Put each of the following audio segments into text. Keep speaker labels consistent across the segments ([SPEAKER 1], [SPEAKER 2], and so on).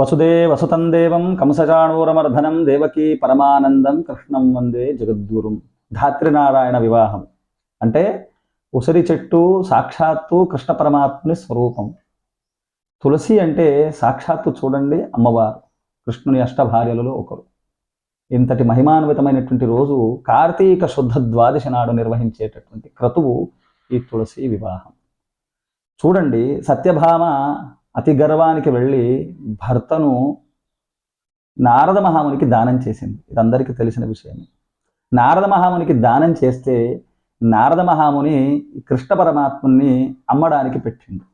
[SPEAKER 1] వసుదే వసుతం దేవం కంసచాణూరమర్ధనం దేవకీ పరమానందం కృష్ణం వందే జగద్గురుం. ధాత్రినారాయణ వివాహం. అంటే ఉసిరి చెట్టు సాక్షాత్తు కృష్ణ పరమాత్ముని స్వరూపం. తులసి అంటే సాక్షాత్తు చూడండి అమ్మవారు కృష్ణుని అష్టభార్యలలో ఒకరు. ఇంతటి మహిమాన్వితమైనటువంటి రోజు కార్తీక శుద్ధ ద్వాదశి నాడు నిర్వహించేటటువంటి క్రతువు ఈ తులసి వివాహం. చూడండి సత్యభామ అతి గర్వానికి వెళ్ళి భర్తను నారద మహామునికి దానం చేసింది. ఇదందరికీ తెలిసిన విషయమే. నారద మహామునికి దానం చేస్తే నారద మహాముని కృష్ణ పరమాత్ముని అమ్మడానికి పెట్టిండు.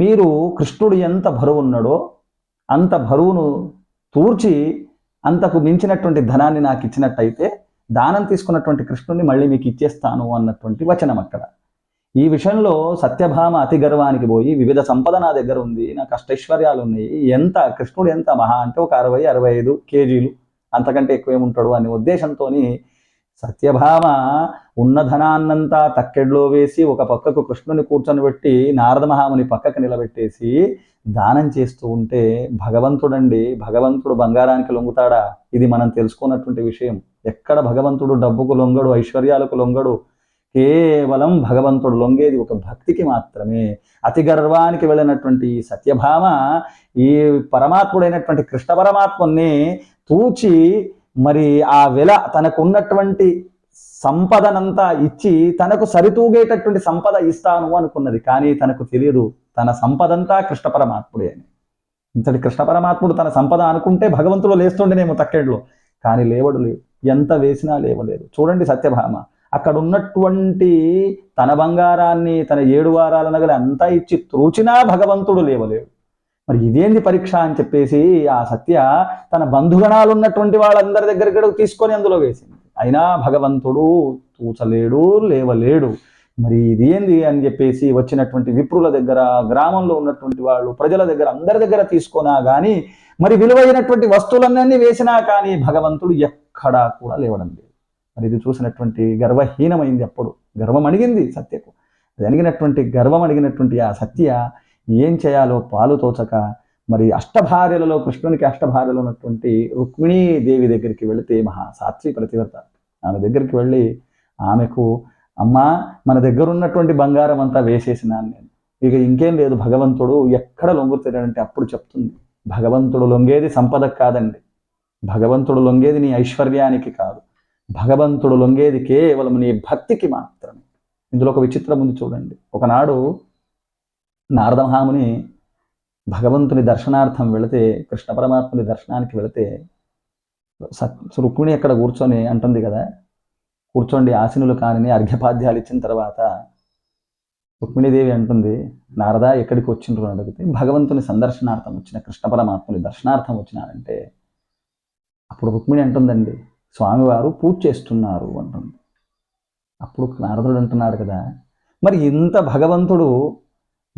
[SPEAKER 1] మీరు కృష్ణుడు ఎంత బరువు ఉన్నాడో అంత బరువును తూర్చి అంతకు మించినటువంటి ధనాన్ని నాకు ఇచ్చినట్టయితే దానం తీసుకున్నటువంటి కృష్ణుడిని మళ్ళీ మీకు ఇచ్చేస్తాను అన్నటువంటి వచనం అక్కడ. ఈ విషయంలో సత్యభామ అతి గర్వానికి పోయి వివిధ సంపద నా దగ్గర ఉంది నాకు అష్టైశ్వర్యాలు ఉన్నాయి. ఎంత కృష్ణుడు ఎంత మహా అంటే ఒక అరవై అరవై ఐదు కేజీలు అంతకంటే ఎక్కువేముంటాడు అనే ఉద్దేశంతో సత్యభామ ఉన్న ధనాన్నంతా తక్కెడ్లో వేసి ఒక పక్కకు కృష్ణుని కూర్చొనిబెట్టి నారద మహాముని పక్కకు నిలబెట్టేసి దానం చేస్తూ ఉంటే భగవంతుడండి భగవంతుడు బంగారానికి లొంగుతాడా? ఇది మనం తెలుసుకున్నటువంటి విషయం. ఎక్కడ భగవంతుడు డబ్బుకు లొంగడు ఐశ్వర్యాలకు లొంగడు కేవలం భగవంతుడు లొంగేది ఒక భక్తికి మాత్రమే. అతి గర్వానికి వెళ్ళినటువంటి ఈ సత్యభామ ఈ పరమాత్ముడైనటువంటి కృష్ణ పరమాత్ముని తూచి మరి ఆ వెల తనకున్నటువంటి సంపదనంతా ఇచ్చి తనకు సరితూగేటటువంటి సంపద ఇస్తాను అనుకున్నది. కానీ తనకు తెలియదు తన సంపదంతా కృష్ణ పరమాత్ముడే అని. ఇంతటి కృష్ణ పరమాత్ముడు తన సంపద అనుకుంటే భగవంతుడు లేస్తుండేనేమో తక్కేడ్లో కానీ లేవడు లేవు ఎంత వేసినా లేవలేదు. చూడండి సత్యభామ అక్కడ ఉన్నటువంటి తన బంగారాన్ని తన ఏడు వారాల నగలు అంతా ఇచ్చి త్రోచినా భగవంతుడు లేవలేడు. మరి ఇదేంది పరీక్ష అని చెప్పేసి ఆ సత్య తన బంధుగణాలు ఉన్నటువంటి వాళ్ళందరి దగ్గరికి తీసుకొని అందులో వేసింది. అయినా భగవంతుడు తూచలేడు లేవలేడు. మరి ఇదేంది అని చెప్పేసి వచ్చినటువంటి విప్రుల దగ్గర గ్రామంలో ఉన్నటువంటి వాళ్ళు ప్రజల దగ్గర అందరి దగ్గర తీసుకున్నా కానీ మరి విలువైనటువంటి వస్తువులన్నీ వేసినా కానీ భగవంతుడు ఎక్కడా కూడా లేవడం లేదు. మరి ఇది చూసినటువంటి గర్వహీనమైంది అప్పుడు. గర్వం అడిగింది సత్యకు. అది అడిగినటువంటి గర్వం అడిగినటువంటి ఆ సత్య ఏం చేయాలో పాలు తోచక మరి అష్టభార్యలలో కృష్ణునికి అష్టభార్యలు ఉన్నటువంటి రుక్మిణీదేవి దగ్గరికి వెళితే మహా సాత్వి ప్రతివ్రత. ఆమె దగ్గరికి వెళ్ళి ఆమెకు అమ్మా మన దగ్గర ఉన్నటువంటి బంగారం అంతా వేసేసినాను నేను. ఇక ఇంకేం లేదు భగవంతుడు ఎక్కడ లొంగుతాడంటే అప్పుడు చెప్తుంది. భగవంతుడు లొంగేది సంపదకు కాదండి. భగవంతుడు లొంగేది నీ ఐశ్వర్యానికి కాదు. భగవంతుడు లొంగేది కేవలం నీ భక్తికి మాత్రమే. ఇందులో ఒక విచిత్రం ఉంది చూడండి. ఒకనాడు నారద మహాముని భగవంతుని దర్శనార్థం వెళితే కృష్ణ పరమాత్ముని దర్శనానికి వెళితే సత్ రుక్మిణి అక్కడ కూర్చొని అంటుంది కదా కూర్చోండి ఆశనులు కాని అర్ఘ్యపాద్యాలు ఇచ్చిన తర్వాత రుక్మిణీదేవి అంటుంది నారద ఎక్కడికి వచ్చిండ్రు? అని అడిగితే భగవంతుని సందర్శనార్థం వచ్చిన కృష్ణ పరమాత్ముని దర్శనార్థం వచ్చినారంటే అప్పుడు రుక్మిణి అంటుందండి స్వామివారు పూజ చేస్తున్నారు అంటుంది. అప్పుడు నారదుడు అంటున్నాడు కదా మరి ఇంత భగవంతుడు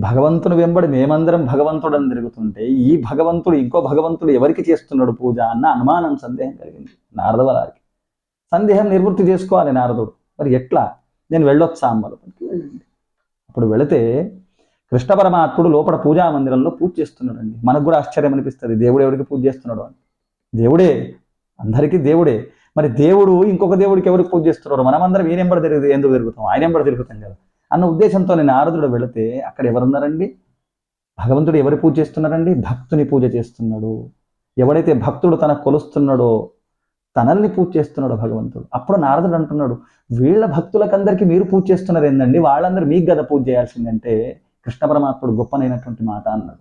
[SPEAKER 1] భగవంతుని వెంబడి మేమందరం భగవంతుడని తిరుగుతుంటే ఈ భగవంతుడు ఇంకో భగవంతుడు ఎవరికి చేస్తున్నాడు పూజ అన్న అనుమానం సందేహం కలిగింది నారద వారికి సందేహం నివృత్తి చేసుకోవాలి నారదుడు. మరి ఎట్లా? నేను వెళ్ళొచ్చా అమ్మలపతికి? వెళ్ళండి. అప్పుడు వెళితే కృష్ణ పరమాత్ముడు లోపల పూజా మందిరంలో పూజ చేస్తున్నాడండి. మనకు కూడా ఆశ్చర్యం అనిపిస్తుంది దేవుడు ఎవరికి పూజ చేస్తున్నాడు అని. దేవుడే అందరికీ దేవుడే. మరి దేవుడు ఇంకొక దేవుడికి ఎవరికి పూజ చేస్తున్నారు మనమందరం ఈయన నెంబర్ తిరిగి ఎందుకు తిరుగుతాం? ఆయన నెంబర్ తిరుగుతాం కదా. అన్న ఉద్దేశంతో నేను నారదుడు వెళితే అక్కడ ఎవరున్నారండి? భగవంతుడు ఎవరి పూజ చేస్తున్నారండి? భక్తుని పూజ చేస్తున్నాడు. ఎవడైతే భక్తుడు తన కొలుస్తున్నాడో తనల్ని పూజ చేస్తున్నాడు భగవంతుడు. అప్పుడు నారదుడు అంటున్నాడు వీళ్ళ భక్తులకందరికీ మీరు పూజ చేస్తున్నారు ఏందండి? వాళ్ళందరూ మీకు గద పూజ చేయాల్సిందంటే కృష్ణ పరమాత్ముడు గొప్పనైనటువంటి మాట అన్నాడు.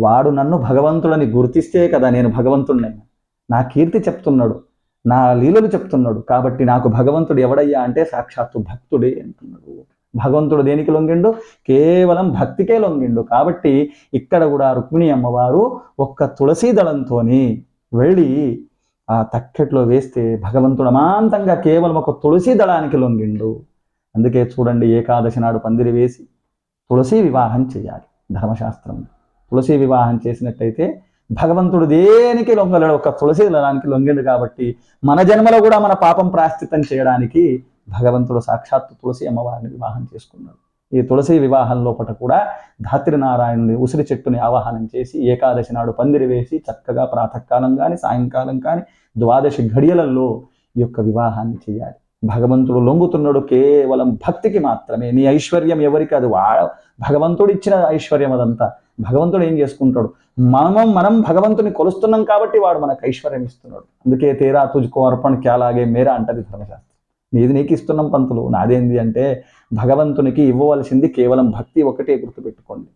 [SPEAKER 1] వాడు నన్ను భగవంతుడని గుర్తిస్తే కదా నేను భగవంతుడినైనా నా కీర్తి చెప్తున్నాడు. నా లీలలు చెప్తున్నాడు. కాబట్టి నాకు భగవంతుడు ఎవడయ్యా అంటే సాక్షాత్తు భక్తుడే అంటున్నాడు. భగవంతుడు దేనికి లొంగిండు? కేవలం భక్తికే లొంగిండు. కాబట్టి ఇక్కడ కూడా రుక్మిణి అమ్మవారు ఒక్క తులసీ దళంతోని వెళ్ళి ఆ తక్కెట్లో వేస్తే భగవంతుడు అమాంతంగా కేవలం ఒక తులసీ దళానికి లొంగిండు. అందుకే చూడండి ఏకాదశి నాడు పందిరి వేసి తులసి వివాహం చేయాలి ధర్మశాస్త్రం తులసి వివాహం చేసినట్టయితే భగవంతుడు దేనికి లొంగలేడు? ఒక తులసి దళానికి లొంగిండు కాబట్టి మన జన్మలో కూడా మన పాపం ప్రాశ్చితం చేయడానికి భగవంతుడు సాక్షాత్తు తులసి అమ్మవారిని వివాహం చేసుకున్నాడు. ఈ తులసి వివాహం లోపల కూడా ధాత్రి నారాయణుని ఉసిరి చెట్టుని ఆవాహనం చేసి ఏకాదశి నాడు పందిరి వేసి చక్కగా ప్రాతకాలం కానీ సాయంకాలం కానీ ద్వాదశి ఘడియలలో ఈ యొక్క వివాహాన్ని చేయాలి. భగవంతుడు లొంగుతున్నాడు కేవలం భక్తికి మాత్రమే. నీ ఐశ్వర్యం ఎవరికి? అది వా భగవంతుడు ఇచ్చిన ఐశ్వర్యం అదంతా. భగవంతుడు ఏం చేసుకుంటాడు? మనం మనం భగవంతుని కొలుస్తున్నాం కాబట్టి వాడు మనకు ఐశ్వర్యం ఇస్తున్నాడు. అందుకే తేరా తుజుకో అర్పణకి క్యాలాగే మేరా అంటది ధర్మశాస్త్రం. నీది నీకు ఇస్తున్నాం పంతులు. నాదేంది అంటే భగవంతునికి ఇవ్వవలసింది కేవలం భక్తి ఒకటే గుర్తుపెట్టుకోండి.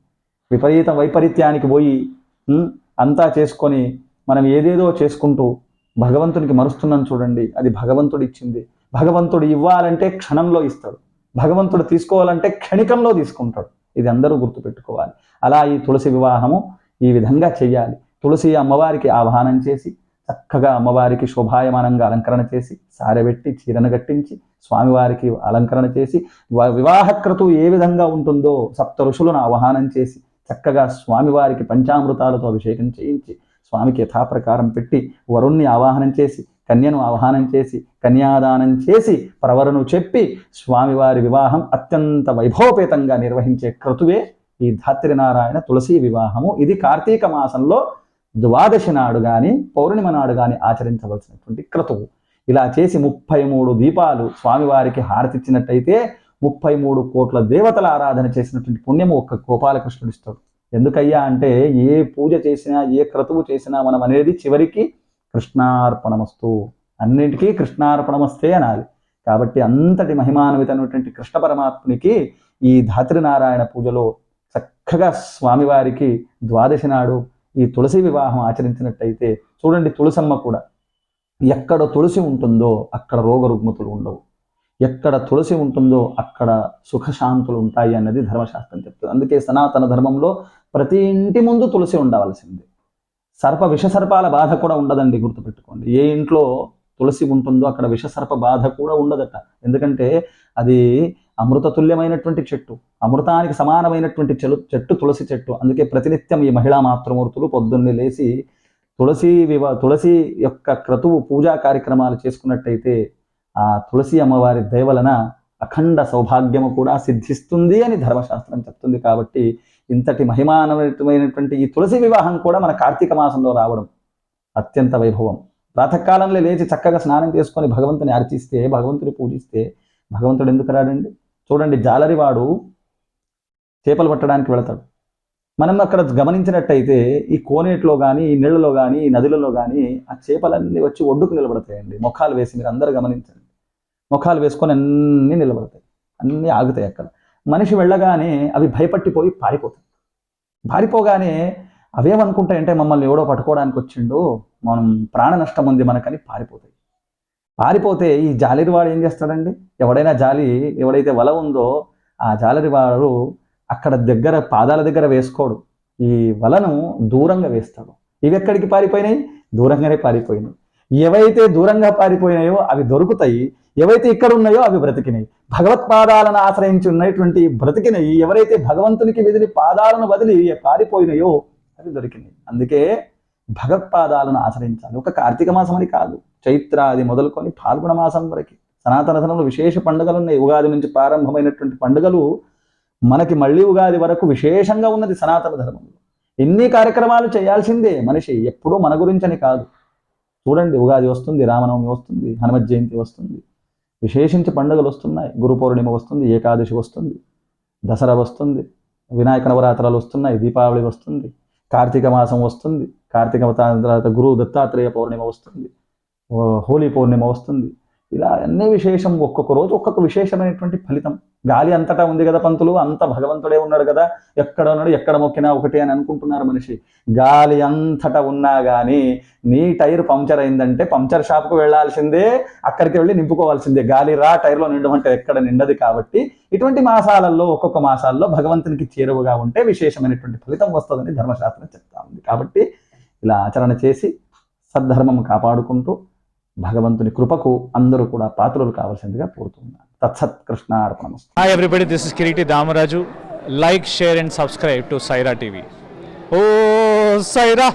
[SPEAKER 1] విపరీత వైపరీత్యానికి పోయి అంతా చేసుకొని మనం ఏదేదో చేసుకుంటూ భగవంతునికి మరుస్తున్నాం చూడండి. అది భగవంతుడు ఇచ్చింది. భగవంతుడు ఇవ్వాలంటే క్షణంలో ఇస్తాడు. భగవంతుడు తీసుకోవాలంటే క్షణికంలో తీసుకుంటాడు. ఇది అందరూ గుర్తుపెట్టుకోవాలి. అలా ఈ తులసి వివాహము ఈ విధంగా చేయాలి తులసి అమ్మవారికి ఆవాహనం చేసి చక్కగా అమ్మవారికి శోభాయమానంగా అలంకరణ చేసి సారెబెట్టి చీరను కట్టించి స్వామివారికి అలంకరణ చేసి వివాహక్రతు ఏ విధంగా ఉంటుందో సప్త ఋషులను ఆహ్వానం చేసి చక్కగా స్వామివారికి పంచామృతాలతో అభిషేకం చేయించి స్వామికి యథాప్రకారం పెట్టి వరుణ్ణి ఆవాహనం చేసి కన్యను ఆవాహనం చేసి కన్యాదానం చేసి ప్రవరను చెప్పి స్వామివారి వివాహం అత్యంత వైభవపేతంగా నిర్వహించే క్రతువే ఈ ధాత్రినారాయణ తులసి వివాహము. ఇది కార్తీక మాసంలో ద్వాదశి నాడు కానీ పౌర్ణిమ నాడు కానీ ఆచరించవలసినటువంటి క్రతువు. ఇలా చేసి ముప్పై మూడు దీపాలు స్వామివారికి హారతిచ్చినట్టయితే ముప్పై మూడు కోట్ల దేవతల ఆరాధన చేసినటువంటి పుణ్యము ఒక్క గోపాలకృష్ణుడు ఇస్తాడు ఎందుకయ్యా అంటే ఏ పూజ చేసినా ఏ క్రతువు చేసినా మనం అనేది చివరికి కృష్ణార్పణమస్తు. అన్నింటికీ కృష్ణార్పణమస్తే అనాలి. కాబట్టి అంతటి మహిమాన్వితమైనటువంటి కృష్ణ పరమాత్మునికి ఈ ధాత్రినారాయణ పూజలో చక్కగా స్వామివారికి ద్వాదశి నాడు ఈ తులసి వివాహం ఆచరించినట్టయితే చూడండి తులసమ్మ కూడా ఎక్కడ తులసి ఉంటుందో అక్కడ రోగ రుగ్మతులు ఉండవు. ఎక్కడ తులసి ఉంటుందో అక్కడ సుఖశాంతులు ఉంటాయి అన్నది ధర్మశాస్త్రం చెప్తుంది. అందుకే సనాతన ధర్మంలో ప్రతి ఇంటి ముందు తులసి ఉండవలసింది. సర్ప విషసర్పాల బాధ కూడా ఉండదండి గుర్తుపెట్టుకోండి. ఏ ఇంట్లో తులసి ఉంటుందో అక్కడ విషసర్ప బాధ కూడా ఉండదట. ఎందుకంటే అది అమృతతుల్యమైనటువంటి చెట్టు అమృతానికి సమానమైనటువంటి చెలు చెట్టు తులసి చెట్టు. అందుకే ప్రతినిత్యం ఈ మహిళా మాతృమూర్తులు పొద్దున్నే లేచి తులసి వివా తులసి యొక్క క్రతువు పూజా కార్యక్రమాలు చేసుకున్నట్టయితే ఆ తులసి అమ్మవారి దయవలన అఖండ సౌభాగ్యము కూడా సిద్ధిస్తుంది అని ధర్మశాస్త్రం చెప్తుంది కాబట్టి ఇంతటి మహిమానమైనటువంటి ఈ తులసి వివాహం కూడా మన కార్తీక మాసంలో రావడం అత్యంత వైభవం. ప్రాతకాలంలో లేచి చక్కగా స్నానం చేసుకొని భగవంతుని అర్చిస్తే భగవంతుని పూజిస్తే భగవంతుడు ఎందుకు రాడండి? చూడండి జాలరివాడు చేపలు పట్టడానికి వెళతాడు. మనం అక్కడ గమనించినట్టయితే ఈ కోనేటిలో కానీ ఈ నీళ్ళలో కానీ ఈ నదులలో కానీ ఆ చేపలన్నీ వచ్చి ఒడ్డుకు నిలబడతాయండి. ముఖాలు వేసి మీరు అందరూ గమనించండి. ముఖాలు వేసుకొని అన్నీ నిలబడతాయి. అన్నీ ఆగుతాయి అక్కడ. మనిషి వెళ్ళగానే అవి భయపట్టిపోయి పారిపోతాయి. పారిపోగానే అవేమనుకుంటాయంటే మమ్మల్ని ఎవడో పట్టుకోవడానికి వచ్చిండు మనం ప్రాణ నష్టం ఉంది మనకని పారిపోతాయి. పారిపోతే ఈ జాలిరివాడు ఏం చేస్తాడండి? ఎవడైనా జాలి ఎవడైతే వల ఉందో ఆ జాలరివాడు అక్కడ దగ్గర పాదాల దగ్గర వేసుకోడు. ఈ వలను దూరంగా వేస్తాడు. ఇవి ఎక్కడికి పారిపోయినాయి? దూరంగానే పారిపోయినాయి. ఏవైతే దూరంగా పారిపోయినాయో అవి దొరుకుతాయి ఏవైతే ఇక్కడ ఉన్నాయో అవి బ్రతికినాయి. భగవత్పాదాలను ఆశ్రయించి ఉన్నటువంటి బ్రతికినవి ఎవరైతే భగవంతునికి వెదిలి పాదాలను వదిలి పారిపోయినాయో అవి దొరికినాయి. అందుకే భగవత్పాదాలను ఆశ్రయించాలి. ఒక కార్తీక మాసం అని కాదు చైత్రాది మొదలుకొని పాల్గొన మాసం వరకు. సనాతన ధర్మంలో విశేష పండుగలు ఉన్నాయి. ఉగాది నుంచి ప్రారంభమైనటువంటి పండుగలు మనకి మళ్ళీ ఉగాది వరకు విశేషంగా ఉన్నది సనాతన ధర్మంలో. ఎన్ని కార్యక్రమాలు చేయాల్సిందే మనిషి? ఎప్పుడూ మన గురించని కాదు. చూడండి ఉగాది వస్తుంది రామనవమి వస్తుంది హనుమత్ జయంతి వస్తుంది. విశేషించి పండుగలు వస్తున్నాయి. గురు పౌర్ణిమ వస్తుంది ఏకాదశి వస్తుంది దసరా వస్తుంది వినాయక నవరాత్రాలు వస్తున్నాయి దీపావళి వస్తుంది కార్తీక మాసం వస్తుంది కార్తీక తర్వాత గురు దత్తాత్రేయ పౌర్ణిమ వస్తుంది హోలీ పౌర్ణిమ వస్తుంది. ఇలా అన్ని విశేషం ఒక్కొక్క రోజు ఒక్కొక్క విశేషమైనటువంటి ఫలితం. గాలి అంతటా ఉంది కదా పంతులు అంత భగవంతుడే ఉన్నాడు కదా. ఎక్కడ ఉన్నాడు ఎక్కడ మొక్కినా ఒకటి అని అనుకుంటున్నారు మనిషి. గాలి అంతటా ఉన్నా కానీ నీ టైర్ పంక్చర్ అయిందంటే పంక్చర్ షాప్కు వెళ్ళాల్సిందే అక్కడికి వెళ్ళి నింపుకోవాల్సిందే. గాలి రా టైర్లో నిండమంటే ఎక్కడ నిండదు కాబట్టి ఇటువంటి మాసాలలో ఒక్కొక్క మాసాల్లో భగవంతునికి చేరువగా ఉంటే విశేషమైనటువంటి ఫలితం వస్తుందని ధర్మశాస్త్రం చెప్తా ఉంది. కాబట్టి ఇలా ఆచరణ చేసి సద్ధర్మం కాపాడుకుంటూ భగవంతుని కృపకు అందరూ కూడా పాత్రలు కావాల్సిందిగా కోరుతున్నాను. తత్సత్ కృష్ణ అర్పణ
[SPEAKER 2] hi everybody this is Kireeti Damaraju like share and subscribe to Saira TV oh Sye Raa